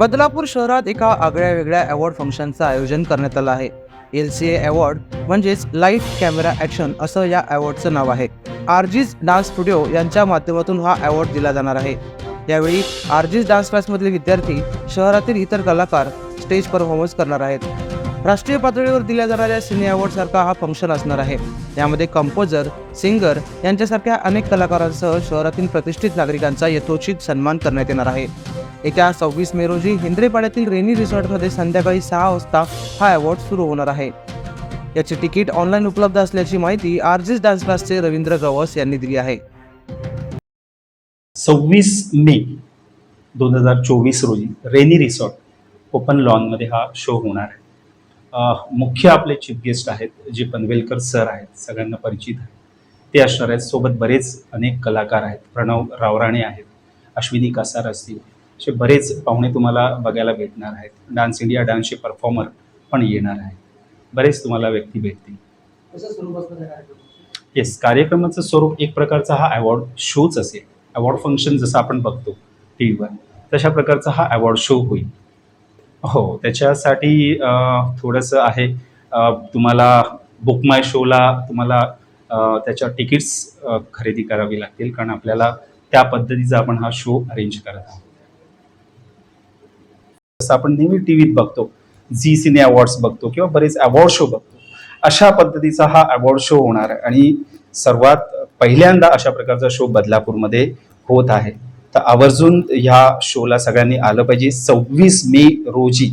बदलापूर शहरात एका आगळ्या वेगळ्या अवॉर्ड फंक्शनचं आयोजन करण्यात आलं आहे. एल सी ए अवॉर्ड म्हणजेच लाइट कॅमेरा ॲक्शन असं या अवॉर्डचं नाव आहे. आरजीज डान्स स्टुडिओ यांच्या माध्यमातून हा अवॉर्ड दिला जाणार आहे. यावेळी आरजीज डान्स क्लासमधील विद्यार्थी शहरातील इतर कलाकार स्टेज परफॉर्मन्स करणार आहेत. राष्ट्रीय पातळीवर दिल्या जाणाऱ्या सिने अवॉर्डसारखा हा फंक्शन असणार आहे. यामध्ये कंपोजर सिंगर यांच्यासारख्या अनेक कलाकारांसह शहरातील प्रतिष्ठित नागरिकांचा यथोचित सन्मान करण्यात येणार आहे. येत्या सव्वीस मे रोजी हिंद्रेपाड्यातील रेनी रिसॉर्टमध्ये संध्याकाळी सहा वाजता हा अवॉर्ड सुरू होणार आहे. याचे तिकीट ऑनलाईन उपलब्ध असल्याची माहिती आरजीस डान्स क्लासचे रवींद्र गवस यांनी दिली आहे. सव्वीस मे दोन हजार चोवीस रोजी रेनी रिसॉर्ट ओपन लॉनमध्ये हा शो होणार आहे. मुख्य आपले चीफ गेस्ट आहेत जे पनवेलकर सर आहेत सगळ्यांना परिचित आहे ते असणार आहेत सोबत बरेच अनेक कलाकार आहेत. प्रणव रावराणे आहेत अश्विनी कासार असतील असे बरेच पाहुणे तुम्हाला बघायला भेटणार आहेत. डान्स इंडिया डान्सचे परफॉर्मर पण येणार आहेत. बरेच तुम्हाला व्यक्ती भेटतील. येस कार्यक्रमाचं स्वरूप एक प्रकारचा हा अवॉर्ड शोच असेल. अवॉर्ड फंक्शन जसं आपण बघतो टी व्हीवर तशा प्रकारचा हा अवॉर्ड शो होईल. हो त्याच्यासाठी थोडंसं आहे तुम्हाला बुक माय शोला तुम्हाला त्याच्या तिकीट्स खरेदी करावी लागतील. कारण आपल्याला त्या पद्धतीचा आपण हा शो अरेंज करत आहोत. जसं आपण नेहमी टी व्हीत बघतो झी सिने अवॉर्ड्स बघतो किंवा बरेच अवॉर्ड शो बघतो. अशा पद्धतीचा हा अवॉर्ड शो होणार आहे. आणि सर्वात पहिल्यांदा अशा प्रकारचा शो बदलापूरमध्ये होत आहे. तर आवर्जून ह्या शोला सगळ्यांनी आलं पाहिजे. सव्वीस मे रोजी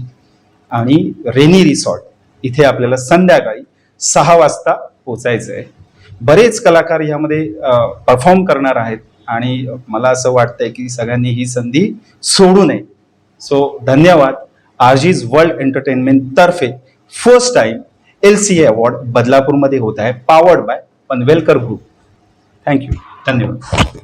आणि रेनी रिसॉर्ट इथे आपल्याला संध्याकाळी सहा वाजता पोचायचं आहे. बरेच कलाकार यामध्ये परफॉर्म करणार आहेत. आणि मला असं वाटतंय की सगळ्यांनी ही संधी सोडू नये. सो धन्यवाद आरजीज वर्ल्ड एंटरटेनमेंट तर्फे. First time L C award बदलापूरमध्ये होत आहे powered by Panvelkar group thank you धन्यवाद.